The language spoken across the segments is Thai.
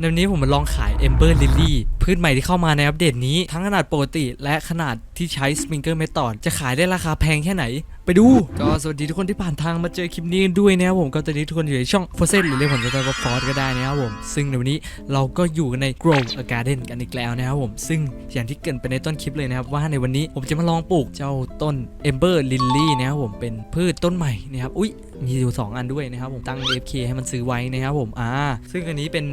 ในวันนี้ผมมาลองขาย Ember Lily พืชใหม่ที่เข้ามาในอัปเดตนี้ ทั้งขนาดปกติและขนาดที่ใช้ Sprinkle Method จะขายได้ราคาแพงแค่ไหน ไปดู ก็สวัสดีทุกคนที่ผ่านทางมาเจอคลิปนี้ด้วยนะครับผมก็ตอนนี้ทุกคนอยู่ในช่อง f o r s e หรือเรียกผมจะว่าฟอร์ก็ได้นะครับผม ซึ่งในวันนี้เราก็อยู่กันใน Grow a Garden กันอีกแล้วนะครับผม ซึ่งอย่างที่เกินไปในต้นคลิปเลยนะครับว่าในวันนี้ผมจะมาลองปลูกเจ้าต้น Ember Lily นะครับผมเป็นพืชต้นใหม่นะครับ อุ้ยมีอยู่สองอันด้วยนะครับผมตั้ง FK ให้มันซื้อไว้นะครับผมอ่าซึ่งอันนี้เป็น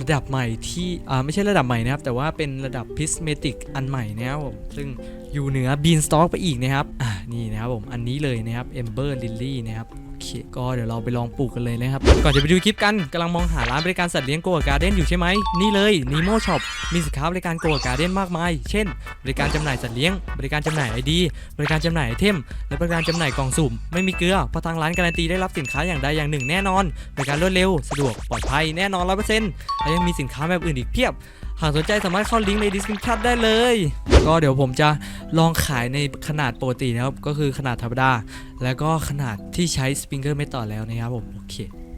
ระดับใหม่ที่อ่าไม่ใช่ระดับใหม่นะครับ แต่ว่าเป็นระดับพิสเมติกอันใหม่นะครับผมซึ่งอยู่เหนือบีนสต็อกไปอีกนะครับอ่านี่นะครับผมอันนี้เลยนะครับเอมเบอร์ลิลลี่นะครับ เคก็เดี๋ยวเราไปลองปลูกกันเลยนะครับ ก่อนจะไปดูคลิปกันกำลังมองหาร้านบริการสัตว์เลี้ยงโกะการ์เด้นอยู่ใช่ไหมนี่เลย Nemo Shop มีสินค้าบริการโกะการ์เด้นมากมาย เช่น บริการจำหน่ายสัตว์เลี้ยง บริการจำหน่ายไอดี บริการจำหน่ายไอเทม และบริการจำหน่ายกล่องสุ่ม ไม่มีเกลือเพราะทางร้านการันตีได้รับสินค้าอย่างใดอย่างหนึ่งแน่นอนบริการรวดเร็วสะดวกปลอดภัยแน่นอน100%และยังมีสินค้าแบบอื่นอีกเพียบ หากสนใจสามารถเข้าลิงก์ใน description ได้เลย ก็เดี๋ยวผมจะลองขายในขนาดปกตินะครับ ก็คือขนาดธรรมดา แล้วก็ขนาดที่ใช้ sprinkler method แล้วนะครับผม โอเค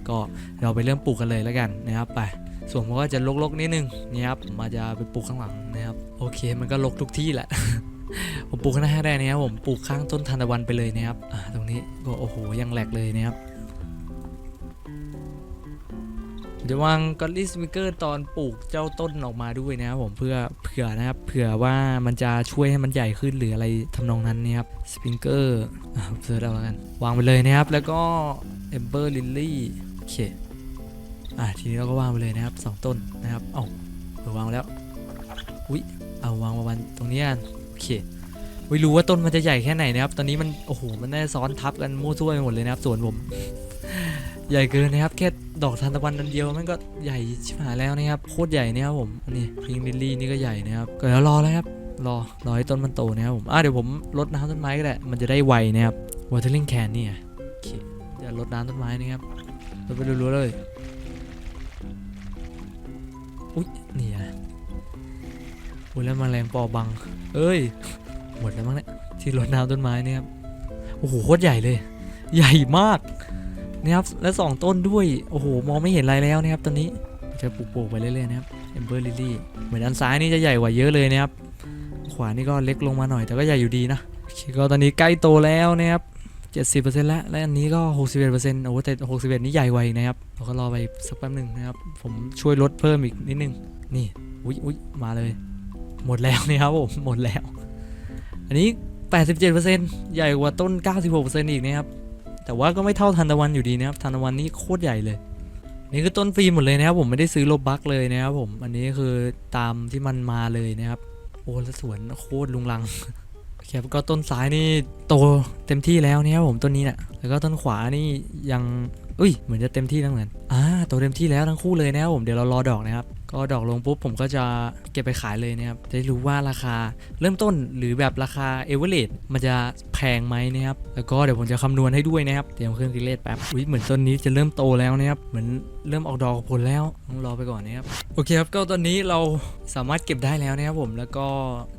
ก็เราไปเริ่มปลูกกันเลยแล้วกันนะครับไปส่วนผมก็จะลกๆนิดนึงนี่ครับผมอาจจะไปปลูกข้างหลังนะครับ โอเค มันก็ลกทุกที่แหละ ผมปลูกข้างหน้าได้นะครับผมปลูกข้างต้นทานตะวันไปเลยนะครับตรงนี้ก็โอ้โหยังแหลกเลยนะครับ เดี๋ยวางกอลลี่สปิเกอร์ตอนปลูกเจ้าต้นออกมาด้วยนะครับผมเพื่อเผื่อนะครับเผื่อว่ามันจะช่วยให้มันใหญ่ขึ้นหรืออะไรทำนองนั้นนะครับสปริงเกอร์อ่าเซิร์ชเอาแล้วกันวางไปเลยนะครับ แล้วก็เอมเบอร์ลิลลี่โอเคอ่าทีนี้เราก็วางไปเลยนะครับสองต้นนะครับเอาเออวางแล้วอุ้ยเอาวางมาวันตรงนี้โอเคไม่รู้ว่าต้นมันจะใหญ่แค่ไหนนะครับ ตอนนี้มันโอ้โหมันได้ซ้อนทับกันมั่วซั่วไปหมดเลยนะครับสวนผม ใหญ่เกินนะครับ แค่ดอกทานตะวันอันเดียวมันก็ใหญ่ชิบหายแล้วนะครับโคตรใหญ่นะครับผมนี่พิงลิลลี่นี่ก็ใหญ่นะครับก็เดี๋ยวรอแล้วครับรอรอให้ต้นมันโตนะครับผมอะเดี๋ยวผมรดน้ำต้นไม้ก็ได้มันจะได้ไวนะครับ watering can นี่โอเคเดี๋ยวรดน้ำต้นไม้นะครับรดไปรัวๆเลยอุ๊ยนี่อะอุ้ยแล้วแมลงปอบัง เอ้ยหมดแล้วมั้งเนี่ยที่รดน้ำต้นไม้เนี่ยครับโอ้โหโคตรใหญ่เลย ใหญ่มาก นะครับและสองต้นด้วยโอ้โหมองไม่เห็นอะไรแล้วนะครับตอนนี้จะปลูกๆไปเรื่อยๆนะครับ Ember Lily เหมือนอันซ้ายนี่จะใหญ่กว่าเยอะเลยนะครับ ขวานี่ก็เล็กลงมาหน่อยแต่ก็ใหญ่อยู่ดีนะก็ตอนนี้ใกล้โตแล้วนะครับ 70%แล้วและอันนี้ก็ 61%โอ้โหแต่61 นี่ใหญ่กว่านะครับเราก็รอไปสักแป๊บหนึ่งนะครับ ผมช่วยลดเพิ่มอีกนิดนึงนี่อุ๊ยอุ๊ยมาเลย หมดแล้วนะครับผมหมดแล้ว อันนี้ 87%ใหญ่กว่าต้น 96%อีกนะครับ แต่ว่าก็ไม่เท่าทันตะวันอยู่ดีนะครับทันตะวันนี่โคตรใหญ่เลย นี่คือต้นฟรีหมดเลยนะครับผมไม่ได้ซื้อโลบักเลยนะครับผมอันนี้คือตามที่มันมาเลยนะครับโอ้แล้วสวนโคตรลุงลังโอเคก็ต้นซ้ายนี่โตเต็มที่แล้วนะครับผมต้นนี้น่ะแล้วก็ต้นขวานี่ยังอุ้ยเหมือนจะเต็มที่แล้วเหมือนอ่าโตเต็มที่แล้วทั้งคู่เลยนะครับผมเดี๋ยวเรารอดอกนะครับ ก็ดอกลงปุ๊บผมก็จะเก็บไปขายเลยนะครับ จะได้รู้ว่าราคาเริ่มต้นหรือแบบราคาเอเวอเรสมันจะแพงไหมนะครับ แล้วก็เดี๋ยวผมจะคำนวณให้ด้วยนะครับ เตรียมเครื่องคิดเลขแป๊บ อุ้ยเหมือนต้นนี้จะเริ่มโตแล้วนะครับ เหมือนเริ่มออกดอกผลแล้วต้องรอไปก่อนนะครับ โอเคครับ ก็ตอนนี้เราสามารถเก็บได้แล้วนะครับผม แล้วก็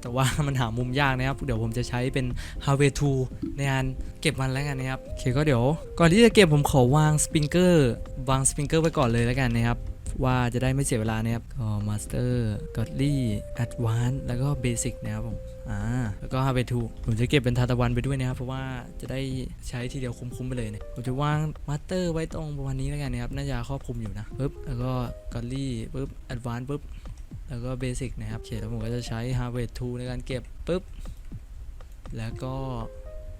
แต่ว่ามันหามุมยากนะครับ เดี๋ยวผมจะใช้เป็น h a r v e y to ในการเก็บมันแล้วกันนะครับ โอเคก็เดี๋ยว ก่อนที่จะเก็บผมขอวางสปริงเกอร์วางสปริงเกอร์ไว้ก่อนเลยแล้วกันนะครับ ว่าจะได้ไม่เสียเวลานะครับ ก็ Master Godly Advanced แล้วก็ Basic นะครับผมอ่าแล้วก็ h a r v e s t ผมจะเก็บเป็นทาตะวันไปด้วยนะครับ เพราะว่าจะได้ใช้ทีเดียวคุ้มๆไปเลยเนี่ยผมจะวาง Master ไว้ตรงประมาณนี้แล้วกันนะครับน่าจะครอบคลุมอยู่นะปึ๊บแล้วก็ Godly ปึ๊บ a d v a n c e ปึ๊บแล้วก็ Basic นะครับโอเคแล้วผมก็จะใช้ Harvest ในการเก็บปึ๊บ แล้วก็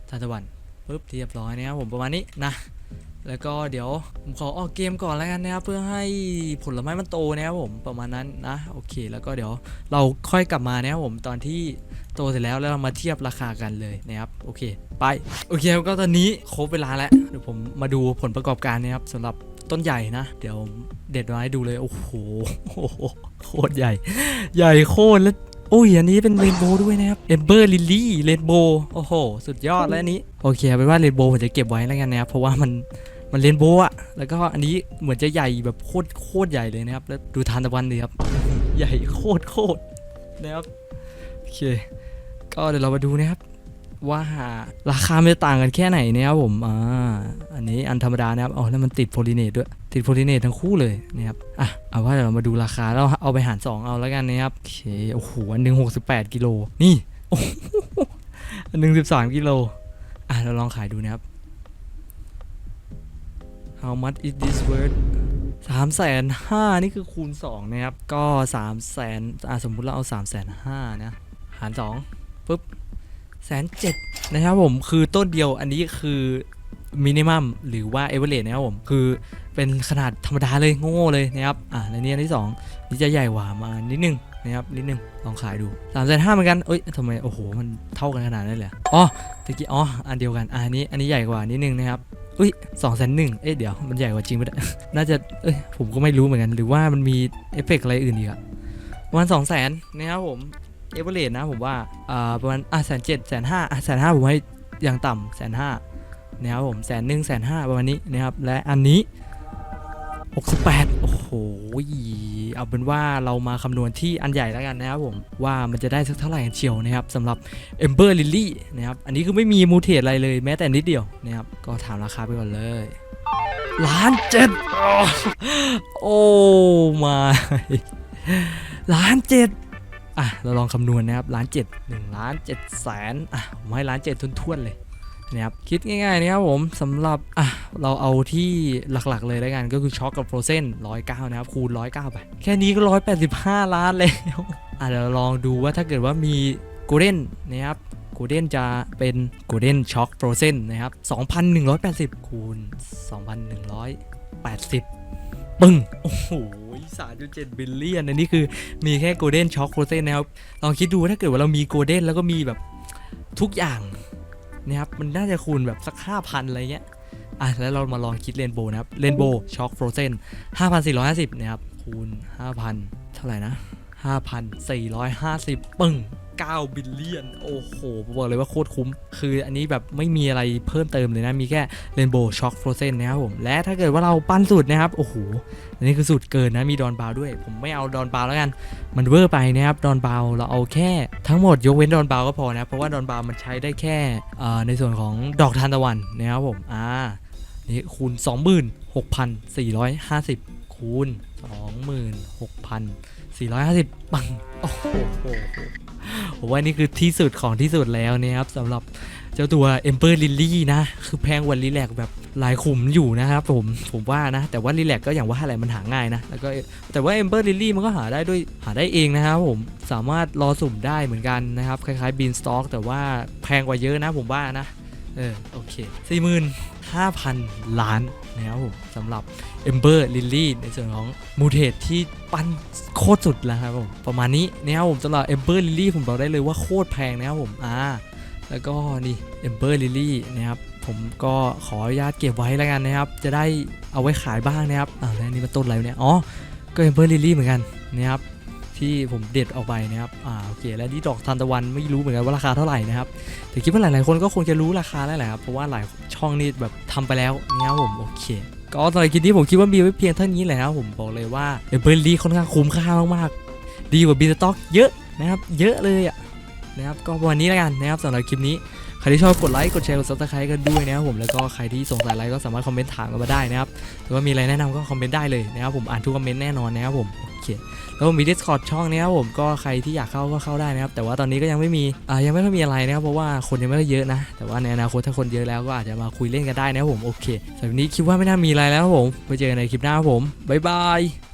ทานตะวันปึ๊บเรียบร้อยนะครับผมประมาณนี้นะ แล้วก็เดี๋ยวผมขอออกเกมก่อนแล้วกันนะครับเพื่อให้ผลไม้มันโตนะครับผมประมาณนั้นนะโอเค แล้วก็เดี๋ยวเราค่อยกลับมานะครับผมตอนที่โตเสร็จแล้วแล้วเรามาเทียบราคากันเลยนะครับโอเค ไปโอเคครับก็ตอนนี้ครบเวลาแล้วเดี๋ยวผมมาดูผลประกอบการนะครับสำหรับต้นใหญ่นะ เดี๋ยวเด็ดมาให้ดูเลยโอ้โหโคตรใหญ่ ใหญ่โคตรแล้วโอ้ย อันนี้เป็นเรนโบว์ด้วยนะครับเอมเบอร์ลิลลี่เรนโบว์โอ้โห สุดยอดแล้วอันนี้ โอเคเอาเป็นว่าเรนโบว์ผมจะเก็บไว้แล้วกันนะครับ เพราะว่ามัน มันเรนโบว์อะแล้วก็อันนี้เหมือนจะใหญ่แบบโคตรโคตรใหญ่เลยนะครับ แล้วดูทานตะวันดีครับ ใหญ่โคตรโคตรนะครับ โอเค ก็เดี๋ยวเรามาดูนะครับ ว่าราคามันจะต่างกันแค่ไหนนะครับผม อ่า อันนี้อันธรรมดานะครับ อ๋อ แล้วมันติดโพลิเนตด้วย ติดโพลิเนตทั้งคู่เลยนะครับ อะ เอาว่าเดี๋ยวเรามาดูราคาแล้วเอาไปหาร 2 เอาแล้วกันนะครับ โอเค โอ้โห อันหนึ่งหกสิบแปดกิโล นี่ อันหนึ่งสิบสามกิโล อะ เราลองขายดูนะครับ How much is this worth สามแสนห้านี่คือคูณสองนะครับ ก็สามแสนอะสมมุติเราเอาสามแสนห้านะ หารสองปุ๊บแสนเจ็ดนะครับผม คือต้นเดียวอันนี้คือมินิมัมหรือว่าเอเวอเรสนะครับผม คือเป็นขนาดธรรมดาเลยโง่เลยนะครับ อะแล้วนี่อันที่สองนี่จะใหญ่กว่ามานิดนึงนะครับนิดนึงลองขายดูสามแสนห้าเหมือนกัน เอ้ยทำไม โอ้โห มันเท่ากันขนาดนั้นเลยอ๋อตะกี้อ๋ออันเดียวกันอะอันนี้อันนี้ใหญ่กว่านิดนึงนะครับอุ้ยสองแสนหนึ่งเอ๊ะเดี๋ยวมันใหญ่กว่าจริงปะเนี่ยน่าจะเอ้ยผมก็ไม่รู้เหมือนกันหรือว่ามันมีเอฟเฟกต์อะไรอื่นอีกอะประมาณสองแสนนะครับผมเอเวอเรสนะผมว่าอ่าประมาณอะแสนเจ็ดแสนห้าอะแสนห้าผมให้อย่างต่ำแสนห้านะครับผมแสนหนึ่งแสนห้าประมาณนี้นะครับและอันนี้ หกสิบแปดโอ้โห เอาเป็นว่าเรามาคำนวณที่อันใหญ่แล้วกันนะครับผม ว่ามันจะได้สักเท่าไหร่กันเชียวนะครับสำหรับเอมเบอร์ลิลลี่นะครับ อันนี้คือไม่มีมูเทสอะไรเลยแม้แต่นิดเดียวนะครับ ก็ถามราคาไปก่อนเลยล้านเจ็ดโอ้มาล้านเจ็ดอะ เราลองคำนวณนะครับล้านเจ็ดหนึ่งล้านเจ็ดแสนอะผมให้ล้านเจ็ดทุ่นๆเลย นะครับคิดง่ายๆนะครับผมสำหรับอะเราเอาที่หลักๆเลยแล้วกันก็คือช็อกกับโฟรเซนร้อยเก้านะครับคูณร้อยเก้าไป แค่นี้ก็ร้อยแปดสิบห้าล้านแล้วอะเดี๋ยวลองดูว่าถ้าเกิดว่ามีโกลเด้นนะครับโกลเด้นจะเป็นโกลเด้นช็อคโปรเซนนะครับ2,180คูณ2,180ปึ้ง โอ้โห3.7บิลเลียนอันนี้คือมีแค่โกลเด้นช็อคโปรเซนนะครับ ลองคิดดูว่าถ้าเกิดว่าเรามีโกลเด้นแล้วก็มีแบบทุกอย่าง นะครับมันน่าจะคูณแบบสักห้าพันอะไรเงี้ยอะแล้วเรามาลองคิดเรนโบว์นะครับเรนโบว์ช็อคโปรเซนห้าพันสี่ร้อยห้าสิบนะครับคูณห้าพันเท่าไหร่นะห้าพันสี่ร้อยห้าสิบปึ้ง9 บิลเลียน โอ้โห บอกเลยว่าโคตรคุ้ม คืออันนี้แบบไม่มีอะไรเพิ่มเติมเลยนะ มีแค่ Rainbow Shock Frozen นะครับผม และถ้าเกิดว่าเราปั้นสูตรนะครับ โอ้โห อันนี้คือสูตรเกินนะ มีดอนบาวด้วย ผมไม่เอาดอนบาวแล้วกัน มันเวอร์ไปนะครับ ดอนบาวเราเอาแค่ทั้งหมดยกเว้นดอนบาวก็พอนะ เพราะว่าดอนบาวมันใช้ได้แค่ในส่วนของดอกทานตะวันนะครับผม อ่า นี่คูณ 26,450 คูณ 26,450ปังโอ้โห ผมว่านี่คือที่สุดของที่สุดแล้วนะครับสำหรับเจ้าตัวเอมเปอร์ลิลลี่นะ คือแพงกว่าลิแลกแบบหลายขุมอยู่นะครับผมผมว่านะ แต่ว่าลิแลกก็อย่างว่าอะไรมันหาง่ายนะแล้วก็แต่ว่าเอมเปอร์ลิลลี่มันก็หาได้ด้วยหาได้เองนะครับผมสามารถรอสุ่มได้เหมือนกันนะครับ คล้ายๆบีนสต็อกแต่ว่าแพงกว่าเยอะนะผมว่านะ เออโอเค45,000ล้านนะครับผมสำหรับ Ember Lily ในส่วนของมูเทสที่ปั้นโคตรสุดแล้วครับผมประมาณนี้นะครับผมสำหรับ Ember Lily ผมบอกได้เลยว่าโคตรแพงนะครับผมอ่าแล้วก็นี่ Ember Lily นะครับผมก็ขออนุญาตเก็บไว้แล้วกันนะครับ จะได้เอาไว้ขายบ้างนะครับอ่าแล้วนี่มันต้นอะไรเนี่ยอ๋อก็ Ember Lily เหมือนกันนะครับ ที่ผมเด็ดออกไปนะครับอ่าโอเค แล้วนี่ดอกทานตะวันไม่รู้เหมือนกันว่าราคาเท่าไหร่นะครับแต่คิดว่าหลายๆคนก็คงจะรู้ราคาแล้วแหละครับเพราะว่าหลายช่องนี่แบบทำไปแล้วนะครับผมโอเคก็สำหรับคลิปนี้ผมคิดว่ามีไว้เพียงเท่านี้แหละครับผมบอกเลยว่าเอเบอร์ลีค่อนข้างคุ้มค่ามากๆ ดีกว่าบีสต็อกเยอะนะครับ เยอะเลยอะนะครับก็วันนี้แล้วกันนะครับสำหรับคลิปนี้ ใครที่ชอบกดไลค์กดแชร์กดซับสไครต์กันด้วยนะครับผมแล้วก็ใครที่สงสัยอะไรก็สามารถคอมเมนต์ถามกันมาได้นะครับหรือว่ามีอะไรแนะนำก็คอมเมนต์ได้เลยนะครับผมอ่านทุกคอมเมนต์แน่นอนนะครับผมโอเคแล้วก็มี Discord ช่องนี้ครับผมก็ใครที่อยากเข้าก็เข้าได้นะครับแต่ว่าตอนนี้ก็ยังไม่มีอ่ายังไม่ค่อยมีอะไรนะครับเพราะว่าคนยังไม่ค่อยเยอะนะ แต่ว่าในอนาคตถ้าคนเยอะแล้วก็อาจจะมาคุยเล่นกันได้นะครับผมโอเคสำหรับวันนี้คิดว่าไม่น่ามีอะไรแล้วครับผมไปเจอกันในคลิปหน้าครับผมบ๊ายบาย